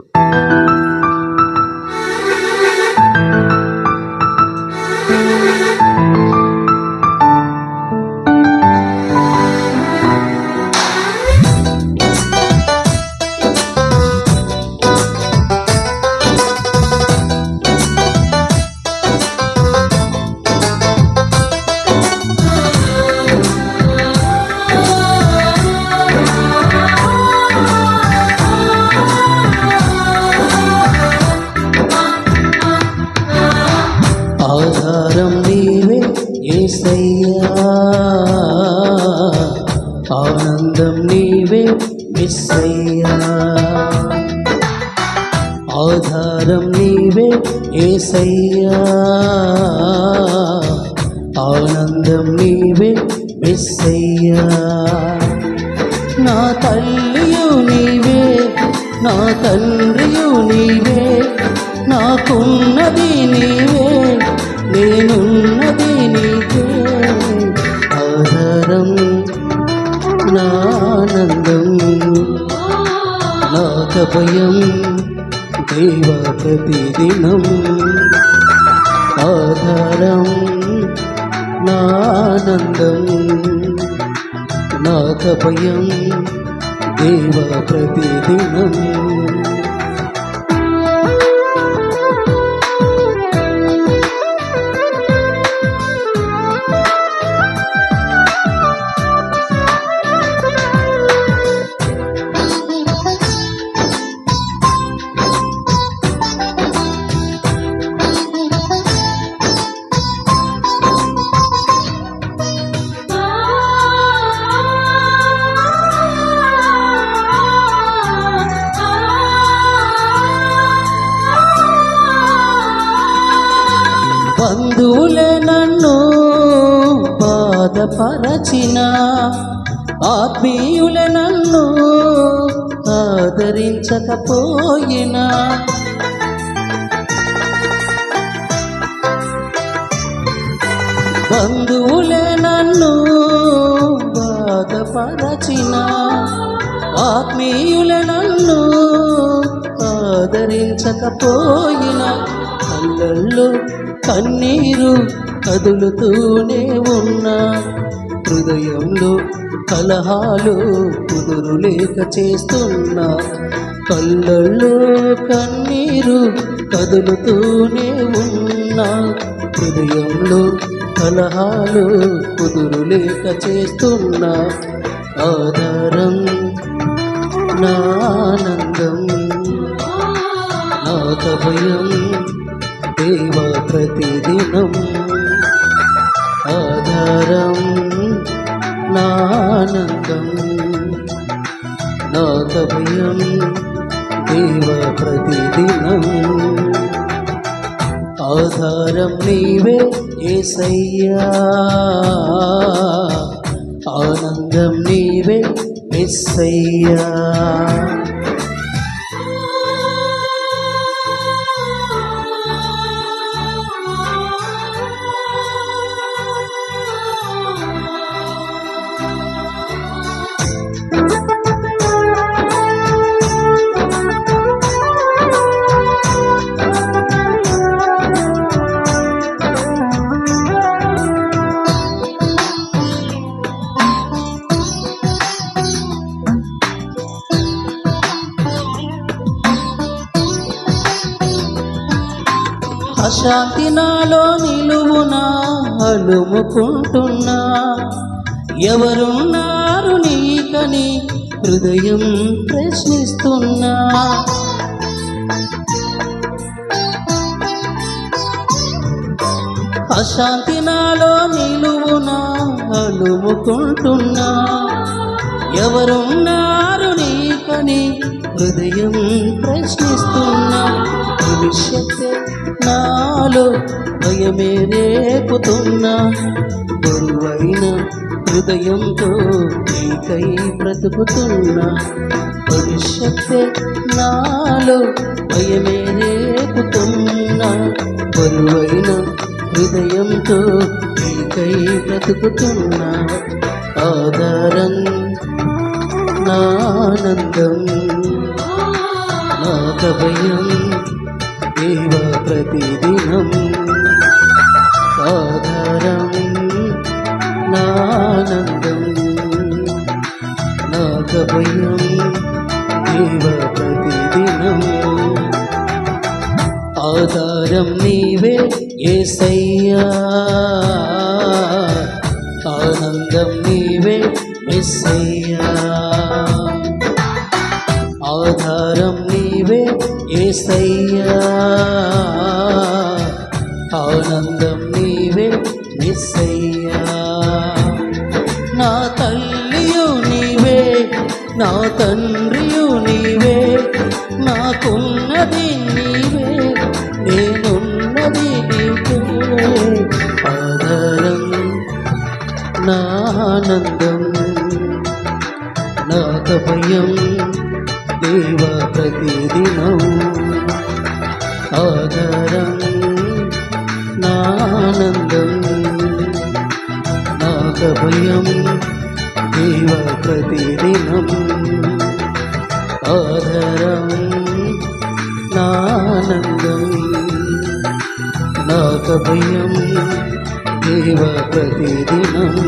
ఆధారం ఏసయ్యా ఆనందం నీవే మిస్సయ్యా ఆధారం నీవే ఏసయ్యా ఆనందం నీవే మిస్సయ్యా నా తల్లియు నీవే నా తండ్రియు నీవే నాకున్నది నీ నాకభయం దేవ ప్రతిదినం ఆధారం నానందం. నాకభయం దేవ ప్రతిదినం బాధపరచిన ఆత్మీయుల నన్ను ఆదరించకపోయినా. బంధువులే నన్ను బాధపరచిన ఆత్మీయుల నన్ను ఆదరించకపోయిన. కళ్ళల్లో కన్నీరు కదులుతూనే ఉన్నా. హృదయంలో కలహాలు కుదురు లేక చేస్తున్నా. కళ్ళల్లో కన్నీరు కదులుతూనే ఉన్నా. హృదయంలో కలహాలు కుదురు లేక చేస్తున్నా. ఆధారం నానందం నాక భయం దేవ ప్రతిదినం. ఆధారం నానందం నాక భయం దేవ ప్రతిదినం. ఆధారం నీవే ఏసయ్యా ఆనందం నీవే ఎస్సయ్యా శాంతి నాలో నిలువునా అలుముకుంటున్నా. ఎవరున్నారు నీకని హృదయం ప్రశ్నిస్తున్నా. అశాంతి నాలో నిలువునా అలుముకుంటున్నా. ఎవరున్నారు నీకని హృదయం ప్రశ్నిస్తున్నా. భవిష్యత్తు నాలో భయమే రేపుతున్నా బరువైన హృదయంతో నీకై బ్రతుకుతున్నా భవిష్యత్తే నాలో భయమే రేపుతున్నా బరువైన హృదయంతో నీకై బ్రతుకుతున్నా ఆధారం నానందం నాక భయం దేవ ప్రతిదినం ఆధారం నానందం. నాక భయం దేవ ప్రతిదినం. ఆధారం నీవే ఏసయ్యా. ఆనందం నీవే ఎస్సయ్యా ఆధారం నీవే ఏసయ్యా. ఆనందం నీవే ఎస్సయ్యా నా తల్లియు నీవే నా తండ్రియు నీవే నాకున్నది నీవే నేనున్నది నీవే ఆధారం నా ఆనందం నాక భయం దేవ ప్రతిదినం. ఆధారం నాక భయం దేవ ప్రతిదినం ఆధారం నా ఆనందం నాక భయం దేవ ప్రతిదినం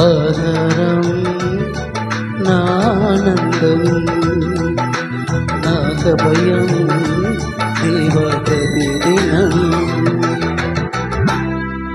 ఆధారం నానందం నాక భయం దేవ ప్రతిదినం